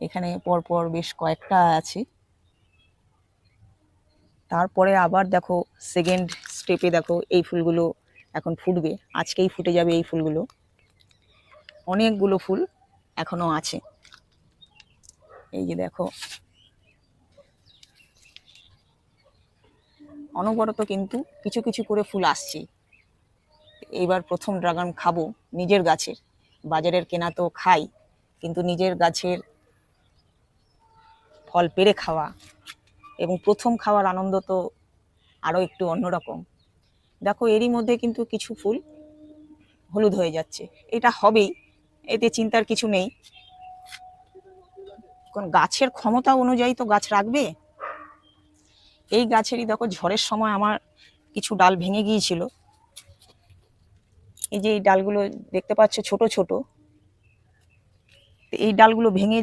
এখানে পরপর বেশ কয়েকটা আছে। তারপরে আবার দেখো সেকেন্ড স্টেপে দেখো এই ফুলগুলো এখন ফুটবে। আজকেই ফুটে যাবে এই ফুলগুলো। অনেকগুলো ফুল এখনও আছে। এই যে দেখো। অনবরত কিন্তু কিছু কিছু করে ফুল আসছে। এইবার প্রথম ড্রাগন খাব নিজের গাছের। বাজারের কেনা তো খাই, কিন্তু নিজের গাছের ফল পেরে খাওয়া। এবং প্রথম খাওয়ার আনন্দ তো আরও একটু অন্যরকম। দেখো, এরই মধ্যে কিন্তু কিছু ফুল হলুদ হয়ে যাচ্ছে। এটা হবেই, এতে চিন্তার কিছু নেই। কারণ গাছের ক্ষমতা অনুযায়ী তো গাছ রাখবে? এই গাছেরই দেখো, ঝড়ের সময় আমার কিছু ডাল ভেঙে গিয়েছিল। এই যে এই ডালগুলো দেখতে পাচ্ছ, ছোট ছোট। এই ডালগুলো ভেঙে